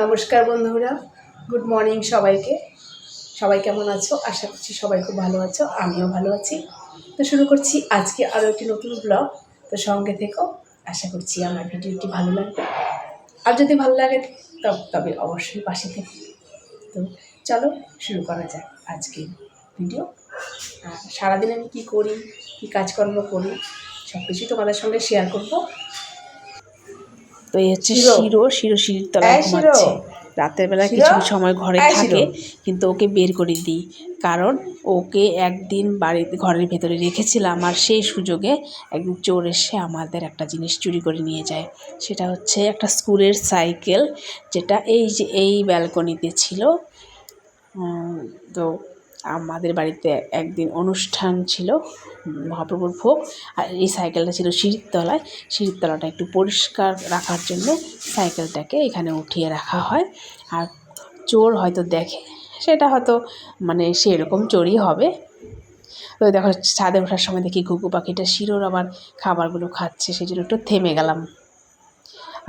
নমস্কার বন্ধুরা good morning সবাইকে। সবাই কেমন আছো? আশা করছি সবাই খুব ভালো আছো, আমিও ভালো আছি। তো শুরু করছি আজকে আরও একটি নতুন ব্লগ তো সঙ্গে থেকেও আশা করছি আমার ভিডিওটি ভালো লাগবে। আর যদি ভালো লাগে তবে তবে অবশ্যই পাশে থেকে। তো চলো শুরু করা যাক আজকে ভিডিও সারাদিন আমি কী করি, কী কাজকর্ম করি সব কিছুই তোমাদের সঙ্গে শেয়ার করব। তো এই হচ্ছে শিরো। শিরো শিরো শিরির তলায়। ঘুমাচ্ছে। রাতের বেলা কিছু সময় ঘরে থাকে কিন্তু ওকে বের করে দিই। কারণ ওকে একদিন বাড়িতে ঘরের ভেতরে রেখেছিলাম আর সেই সুযোগে একদিন চোর এসে আমাদের একটা জিনিস চুরি করে নিয়ে যায়। সেটা হচ্ছে একটা স্কুলের সাইকেল যেটা এই যে এই ব্যালকনিতে ছিল। তো আমাদের বাড়িতে একদিন অনুষ্ঠান ছিল, মহাপ্রভুর ভোগ, আর এই সাইকেলটা ছিল সিঁড়ির তলায় সিঁড়ির তলাটা একটু পরিষ্কার রাখার জন্য সাইকেলটাকে এখানে উঠিয়ে রাখা হয়। আর চোর হয়তো দেখে, সেটা হয়তো মানে সেরকম চোরই হবে। তো দেখো, ছাদে ওঠার সময় দেখি ঘুঘু পাখিটা শিরোর আবার খাবারগুলো খাচ্ছে সেই জন্য একটু থেমে গেলাম।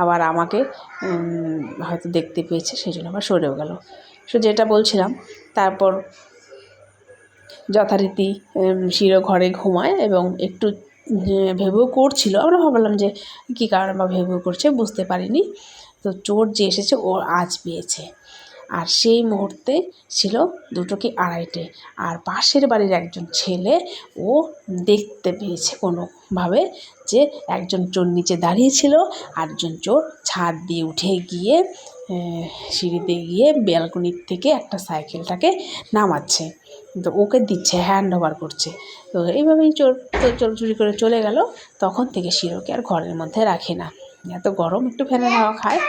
আবার আমাকে হয়তো দেখতে পেয়েছে সেই জন্য আবার সরেও গেল। সো যেটা বলছিলাম, তারপর যথারীতি শিরো ঘরে ঘুমায় এবং একটু ভেবেও করছিল। আমরা ভাবলাম যে, কী কারণে বা ভেবেও করছে বুঝতে পারিনি। তো চোর যে এসেছে, ও আজ পেয়েছে। আর সেই মুহূর্তে ছিল দুটো কি আড়াইটে। আর পাশের বাড়ির একজন ছেলে, ও দেখতে পেয়েছে কোনোভাবে যে একজন চোর নিচে দাঁড়িয়েছিল আরেকজন চোর ছাদ দিয়ে উঠে গিয়ে সিঁড়িতে গিয়ে ব্যালকনির থেকে একটা সাইকেলটাকে নামাচ্ছে। তো ওকে দিচ্ছে হ্যান্ড ওভার করছে। তো এইভাবেই চোর চোর চুরি করে চলে গেল। তখন থেকে শিরোকে আর ঘরের মধ্যে রাখে না। এত গরম একটু ফ্যানের হাওয়া খায়।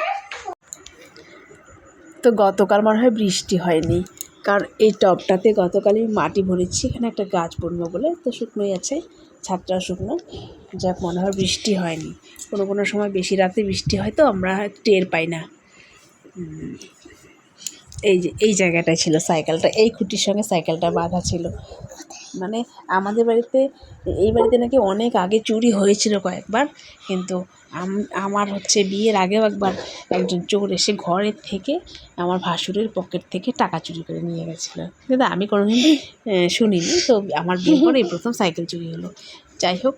তো গতকাল মনে হয় বৃষ্টি হয়নি। কারণ এই টবটাতে গতকালই মাটি ভরেছি, এখানে একটা গাছ বুনবো বলে। তো শুকনোই আছে ছাদটা শুকনো। যাক, মনে হয় বৃষ্টি হয়নি। কোনো কোনো সময় বেশি রাতে বৃষ্টি হয় তো, আমরা টের পাই না। এই যে, এই জায়গাটায় ছিল সাইকেলটা, এই খুঁটির সঙ্গে সাইকেলটা বাঁধা ছিল। মানে আমাদের বাড়িতে, এই বাড়িতে নাকি অনেক আগে চুরি হয়েছিল কয়েকবার, কিন্তু আমার হচ্ছে বিয়ের আগেও একবার একজন চোর এসে ঘরের থেকে আমার ভাসুরের পকেট থেকে টাকা চুরি করে নিয়ে গেছিল। কিন্তু আমি কোনোদিন শুনিনি, তো আমার বিয়ের পরে এই প্রথম সাইকেল চুরি হলো। যাই হোক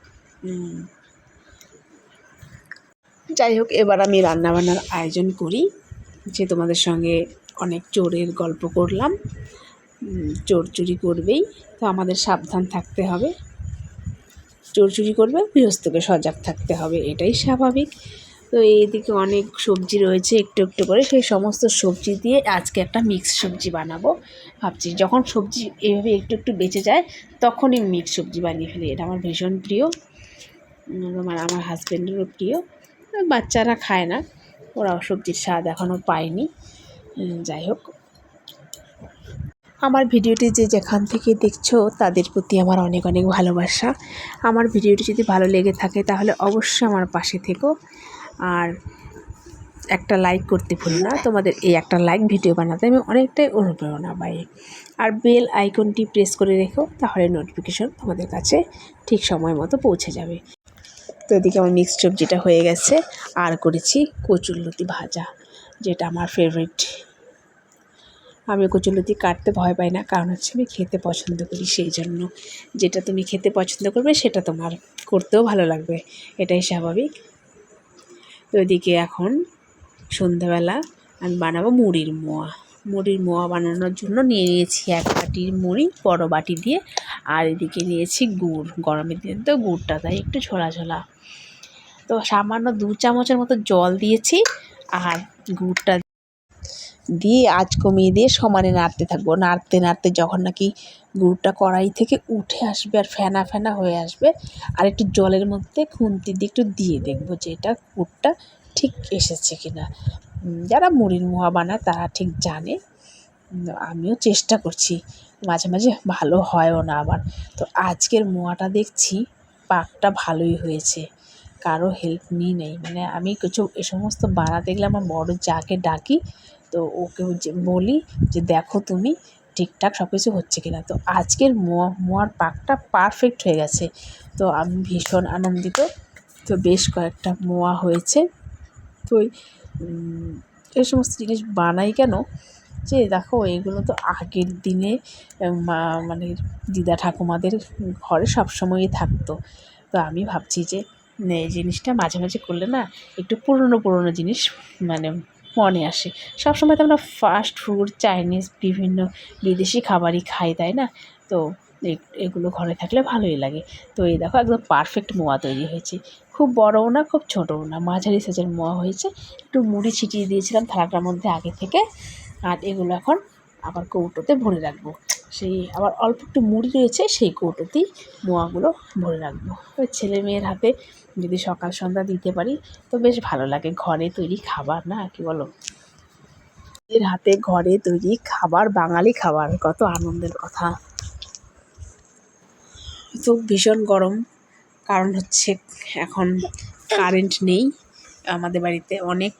যাই হোক, এবার আমি রান্নাবান্নার আয়োজন করি, যে তোমাদের সঙ্গে অনেক চোরের গল্প করলাম। চোর চুরি করবেই, তো আমাদের সাবধান থাকতে হবে। চোর চুরি করবে, গৃহস্থকে সজাগ থাকতে হবে, এটাই স্বাভাবিক। তো এইদিকে অনেক সবজি রয়েছে, একটু একটু করে। সেই সমস্ত সবজি দিয়ে আজকে একটা মিক্স সবজি বানাবো। ভাবছি যখন সবজি এভাবে একটু একটু বেঁচে যায়, তখনই মিক্স সবজি বানিয়ে ফেলি। এটা আমার ভীষণ প্রিয়। আমার আমার হাজব্যান্ডেরও প্রিয়। বাচ্চারা খায় না, ওরাও সবজির স্বাদ এখনও পায়নি। যাই হোক। আমার ভিডিওটি যে যেখান থেকে দেখছ, তাদের প্রতি আমার অনেক অনেক ভালোবাসা। আমার ভিডিওটি যদি ভালো লেগে থাকে, তাহলে অবশ্যই আমার পাশে থেকো। আর একটা লাইক করতে ভুলো না। তোমাদের এই একটা লাইক ভিডিও বানাতে আমি অনেকটাই অনুপ্রেরণা পাই। আর বেল আইকনটি প্রেস করে রেখো, তাহলে নোটিফিকেশন তোমাদের কাছে ঠিক সময় মতো পৌঁছে যাবে। তো এদিকে আমার মিক্সড সবজিটা হয়ে গেছে। আর করেছি কচুরলতি ভাজা। যেটা আমার ফেভারিট আমি কচুলতি কাটতে ভয় পাই না, কারণ হচ্ছে আমি খেতে পছন্দ করি সেই জন্য যেটা তুমি খেতে পছন্দ করবে, সেটা তোমার করতেও ভালো লাগবে। এটাই স্বাভাবিক। তো এখন সন্ধ্যাবেলা আমি বানাবো মুড়ির মোয়া। মুড়ির মোয়া বানানোর জন্য নিয়ে নিয়েছি এক বাটির মুড়ি, বড় বাটি দিয়ে, আর এদিকে নিয়েছি গুড়, গরমের দিন তো গুড়টা, তাই একটু ঝোলা ঝোলা। তো সামান্য দু চামচের মতো জল দিয়েছি আর গুড়টা দিয়ে আঁচ কমিয়ে দিয়ে সমানে নাড়তে থাকব। নাড়তে নাড়তে যখন নাকি গুড়টা কড়াই থেকে উঠে আসবে আর ফেনা ফেনা হয়ে আসবে আর একটু জলের মধ্যে খুন্তি দিয়ে একটু দিয়ে দেখব যে এটা গুড়টা ঠিক এসেছে কিনা। উম, যারা মুড়ির মোয়া বানায় তারা ঠিক জানে। আমিও চেষ্টা করছি মাঝে মাঝে ভালো হয়ও না আবার। তো আজকের মোয়াটা দেখছি পাকটা ভালোই হয়েছে। কারও হেল্প নিই নেই। মানে আমি কিছু এ সমস্ত বানাতে গেলে আমার বড় যাকে ডাকি তো ওকে বলি যে দেখো তুমি ঠিকঠাক সব কিছু হচ্ছে কিনা? তো আজকের মোয়া মোয়ার পাকটা পারফেক্ট হয়ে গেছে। তো আমি ভীষণ আনন্দিত। তো বেশ কয়েকটা মোয়া হয়েছে। তো এই সমস্ত জিনিস বানাই কেন? যে দেখো এগুলো তো আগের দিনে মানে দিদা ঠাকুমাদের ঘরে সবসময়ই থাকতো। তো আমি ভাবছি যে না, এই জিনিসটা মাঝে মাঝে করলে না একটু পুরনো পুরনো জিনিস মানে মনে আসে। সবসময় তো আমরা ফাস্ট ফুড চাইনিজ বিভিন্ন বিদেশি খাবারই খাই, তাই না? তো এগুলো ঘরে থাকলে ভালোই লাগে। তো এই দেখো একদম পারফেক্ট মোয়া তৈরি হয়েছে। খুব বড়ও না, খুব ছোটও না। মাঝারি সাইজের মোয়া হয়েছে। একটু মুড়ি ছিটিয়ে দিয়েছিলাম থালাটার মধ্যে আগে থেকে। আর এগুলো এখন আবার কৌটোতে ভরে রাখব। সেই আবার অল্প একটু মুড়ি রয়েছে, সেই কৌটোতেই মোয়াগুলো ভরে রাখব। ওই ছেলে মেয়ের হাতে যদি সকাল সন্ধ্যা দিতে পারি, তো বেশ ভালো লাগে। ঘরে তৈরি খাবার না, কি বলো? এর হাতে ঘরে তৈরি খাবার, বাঙালি খাবার, কত আনন্দের কথা। তো ভীষণ গরম, কারণ হচ্ছে এখন কারেন্ট নেই। আমাদের বাড়িতে অনেক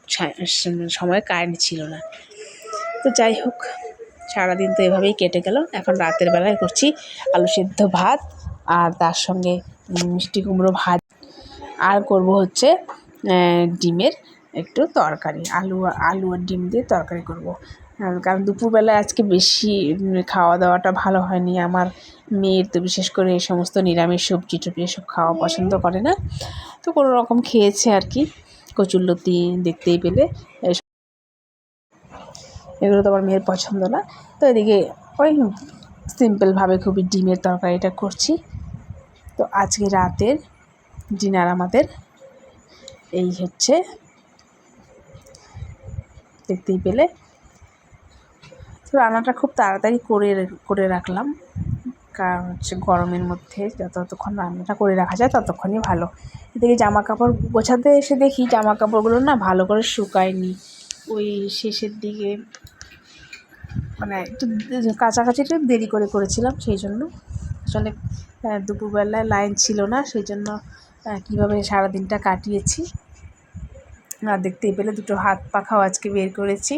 সময় কারেন্ট ছিল না। তো যাই হোক সারাদিন তো এভাবেই কেটে গেল। এখন রাতের বেলায় করছি আলু সেদ্ধ ভাত আর তার সঙ্গে মিষ্টি কুমড়ো ভাত। আর করব হচ্ছে ডিমের একটু তরকারি। আলু আলু আর ডিম দিয়ে তরকারি করব। কারণ দুপুরবেলায় আজকে বেশি খাওয়া দাওয়াটা ভালো হয়নি। আমার মেয়ের তো বিশেষ করে এই সমস্ত নিরামিষ সবজি টবজি এসব খাওয়া পছন্দ করে না। তো কোনো রকম খেয়েছে আর কি। কচুরলতি দেখতেই পেলে। এগুলো তো আমার মেয়ের পছন্দ না। তো এদিকে ওই সিম্পলভাবে খুবই ডিমের তরকারিটা করছি। তো আজকে রাতের ডিনার আমাদের এই হচ্ছে। দেখতেই পেলে। তো রান্নাটা খুব তাড়াতাড়ি করে করে রাখলাম। কারণ হচ্ছে গরমের মধ্যে যতক্ষণ রান্নাটা করে রাখা যায় ততক্ষণই ভালো। এদিকে জামা কাপড় গোছাতে এসে দেখি জামা কাপড়গুলো না ভালো করে শুকায়নি। ওই শেষের দিকে। মানে একটু কাছাকাছি একটু দেরি করে করেছিলাম সেই জন্য। আসলে আহ, দুপুরবেলায় লাইন ছিল না সেই জন্য আহ, কীভাবে সারাদিনটা কাটিয়েছি। আর দেখতেই পেলে দুটো হাত পাখাও আজকে বের করেছি।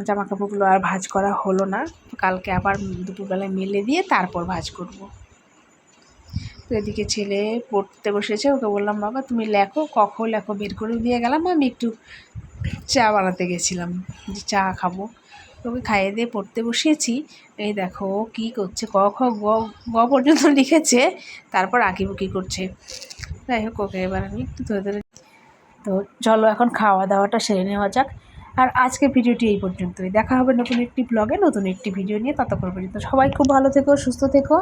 জামা কাপড়গুলো আর ভাঁজ করা হলো না। কালকে আবার দুপুরবেলায় মেলে দিয়ে তারপর ভাঁজ করব। তো এদিকে ছেলে পড়তে বসেছে ওকে বললাম বাবা তুমি লেখো কখন লেখো? বের করে দিয়ে গেলাম আমি একটু চা বানাতে গেছিলাম, যে চা খাব। ওকে খাইয়ে দিয়ে পড়তে বসিয়েছি। এই দেখো ও কী করছে, ক খ গ পর্যন্ত লিখেছে, তারপর আঁকিবুকি করছে। যাই হোক, ওকে এবার আমি একটু ধরে ধরে তো চলো এখন খাওয়া দাওয়াটা সেরে নেওয়া যাক। আর আজকে ভিডিওটি এই পর্যন্তই। দেখা হবে নতুন একটি ব্লগে নতুন একটি ভিডিও নিয়ে। ততক্ষণ পর্যন্ত সবাই খুব ভালো থেকো, সুস্থ থেকো।